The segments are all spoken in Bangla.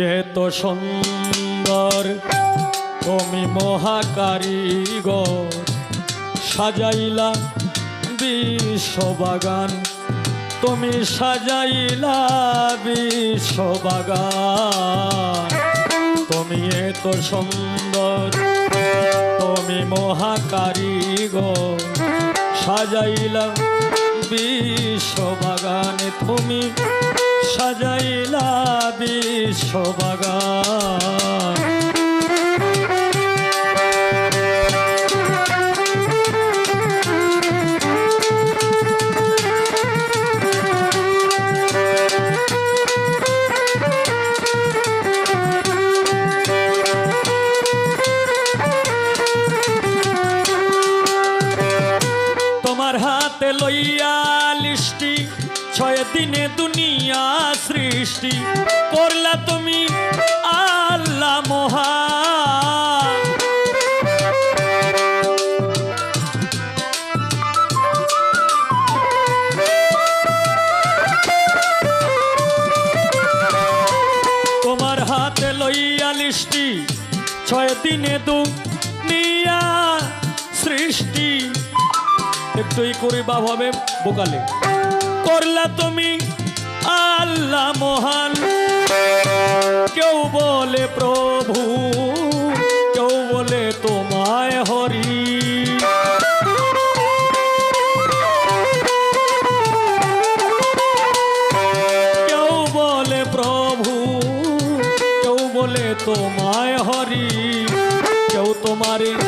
এত সুন্দর, তুমি মহাকারিগর সাজাইলা বিশ্ববাগান। তুমি সাজাইলা বিশ্ববাগান। তুমি এত সুন্দর, তুমি মহাকারিগর সাজাইলা বিশ্ববাগানে। তুমি সাজাইলা বিশ্ববাগান। সৃষ্টি একটুই করে বা হবে বোকালে। করলা তুমি আল্লাহ মহান। কেউ বলে প্রভু, কেউ বলে তোমায় হরি। কেউ বলে প্রভু, কেউ বলে তোমায় হরি। কেউ তোমারে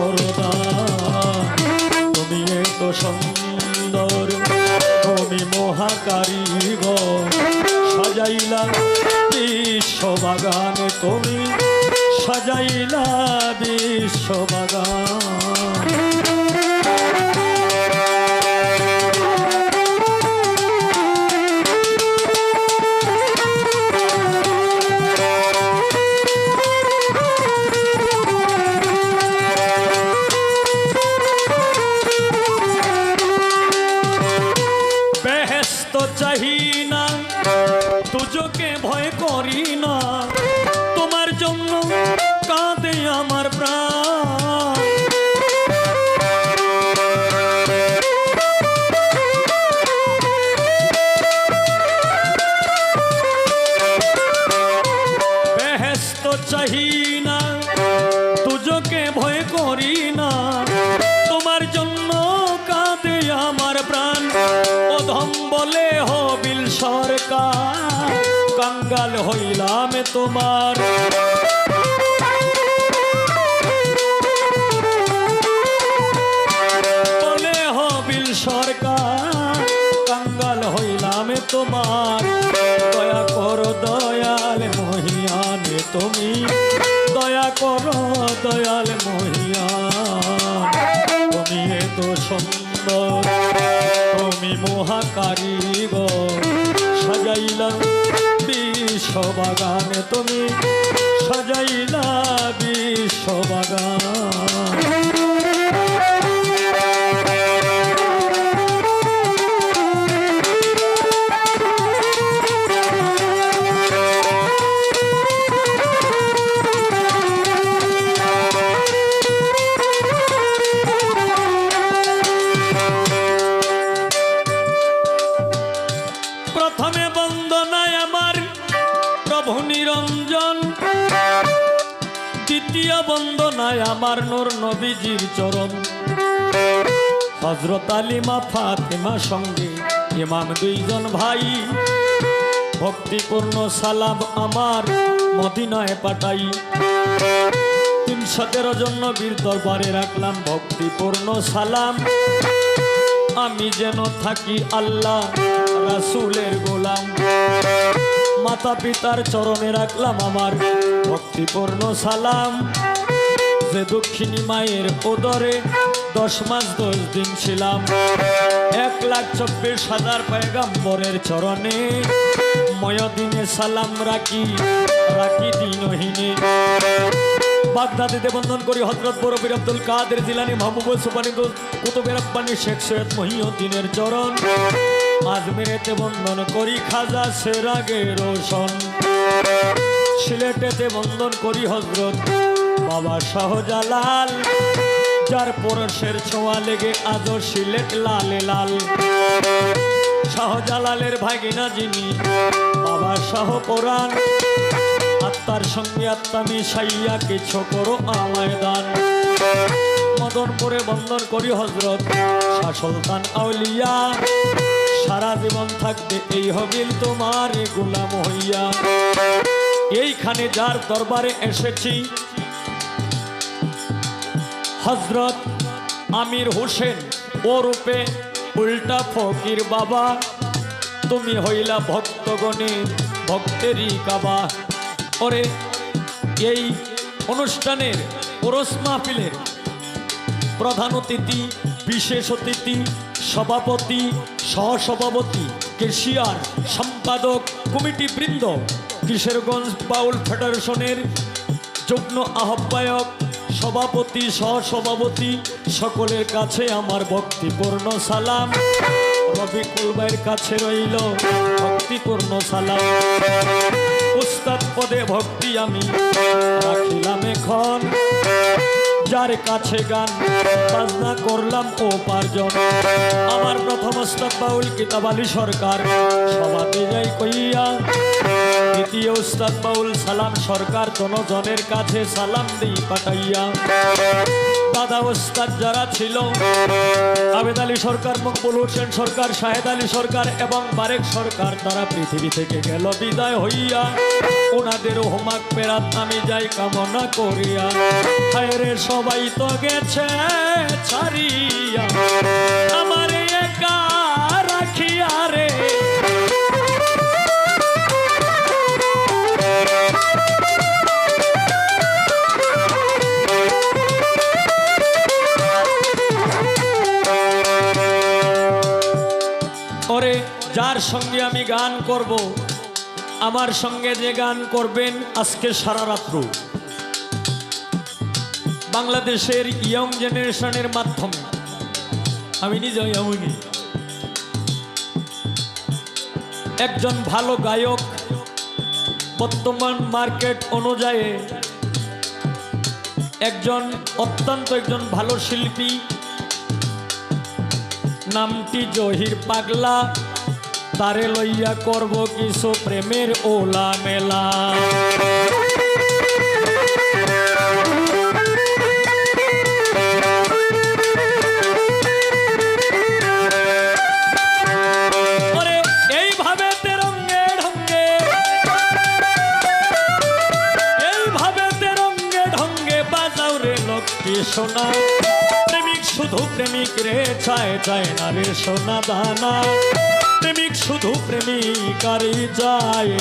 করদা তুমি এত সুন্দর তুমি মহাকারিগর সাজাইলা বিশ্ববাগানে তুমি সাজাইলা বিশ্ববাগান। বেহেস্ত সরকার, কাঙ্গাল হইলাম তোমার। বলে হবিল সরকার, কাঙ্গাল হইলাম তোমার। দয়া করো দয়াল মহিয়ানে তুমি। দয়া করো দয়াল মহিয়ান, তুমি এত সুন্দর, তুমি মহাকারিগর সাজাইলা বিশ্ববাগানে তুমি দ্বিতীয় বন্দনায় আমার নূর নবীজির চরণ। হজরত আলিমা ফাতেমা সঙ্গে ইমাম দুইজন ভাই। ভক্তিপূর্ণ সালাম আমার মদিনায় পাঠাই। তিন সতেরো জন দরবারে রাখলাম ভক্তিপূর্ণ সালাম। আমি যেন থাকি আল্লাহ রাসুলের গোলাম। মাতা পিতার চরণে রাখলাম আমার ভক্তিপূর্ণ সালাম। যে দক্ষিণী মায়ের ওদরে দশ মাস দশ দিন ছিলাম। এক লাখ চব্বিশ হাজার পয়গাম্বরের চরণে ময়দিনে সালাম রাখি রাখি দিনহীনে। বাগদাদিতে বন্ধন করি হজরত বরফির আব্দুল কাদের জিলানি মাহবুবুল সুবানি কুতুবের আব্বানি শেখ সৈয়দ মহিউদ্দিনের চরণ। আজমেরেতে বন্ধন করি খাজা সেরাগে রোশন। সিলেটেতে বন্ধন করি হজরত। বাবা শাহজালাল, যার পরশের ছোঁয়া লেগে আজও সিলেট লালে লাল। শাহজালালের ভাগিনা যিনি, বাবা শাহ কোরআন। আত্মার সঙ্গে আত্মা মিশাইয়া কিছু করো আমায় দান। মদন করে বন্দন করি হজরত, শাহ সুলতান আউলিয়া। সারা জীবন থাকবে এই হবিল তোমার গোলাম হইয়া। এইখানে যার দরবারে এসেছি হজরত আমির হোসেন, ও রূপে উল্টা ফকির বাবা, তুমি হইলা ভক্তগণের ভক্তেরই কাবা। ওরে, এই অনুষ্ঠানের ওরস মাহফিলের প্রধান অতিথি, বিশেষ অতিথি, সভাপতি, সহসভাপতি, কেশিয়ার সম্পাদক কমিটি বৃন্দ কিশোরগঞ্জ বাউল ফেডারেশনের যুগ্ম আহ্বায়ক, সভাপতি, সহসভাপতি, সকলের কাছে আমার ভক্তিপূর্ণ সালাম। রবিকুল ভাইয়ের কাছে রইল ভক্তিপূর্ণ সালাম। উস্তাদ পদে ভক্তি আমি রাখিলাম এখন। যার কাছে গান, বাজনা করলাম ও পার্জন আমার প্রথম উস্তাদ বাউল সরকার সভাতে যাই কইয়া দ্বিতীয় উস্তাদ বাউল সালাম, সরকার জনজনের কাছে সালাম দিই পাঠাইয়া। দাদা ওস্তাদ যারা ছিল, আবেদ আলী সরকার, মকবুল হোসেন সরকার, শাহেদ আলী সরকার এবং বারেক সরকার, তারা পৃথিবী থেকে গেল বিদায় হইয়া। ওনাদের হোমাক পেরাত আমি যাই কামনা করিয়া। সবাই তো গেছে ছাড়িয়া। সঙ্গে আমি গান করব। আমার সঙ্গে যে গান করবেন আজকে সারা রাত্র। বাংলাদেশের ইয়ং জেনারেশনের মাধ্যমে। আমি নিজে এমনই। একজন ভালো গায়ক বর্তমান মার্কেট অনুযায়ী একজন অত্যন্ত একজন ভালো শিল্পী। নামটি জহির পাগলা। তারে লইয়া করব কিছু প্রেমের ওলা মেলা। সোনা। প্রেমিক শুধু প্রেমিক রে, চায় চায় না রে সোনা দানা। প্রেমিক শুধু প্রেমিকারই যায়।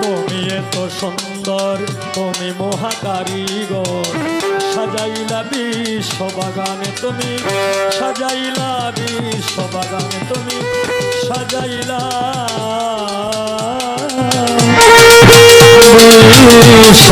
তুমি এত সুন্দর তুমি মহাকারিগর। সাজাইলা বিশ্ব বাগানে তুমি সাজাইলা বিশ্ব বাগানে তুমি সাজাইলা বিশ্ব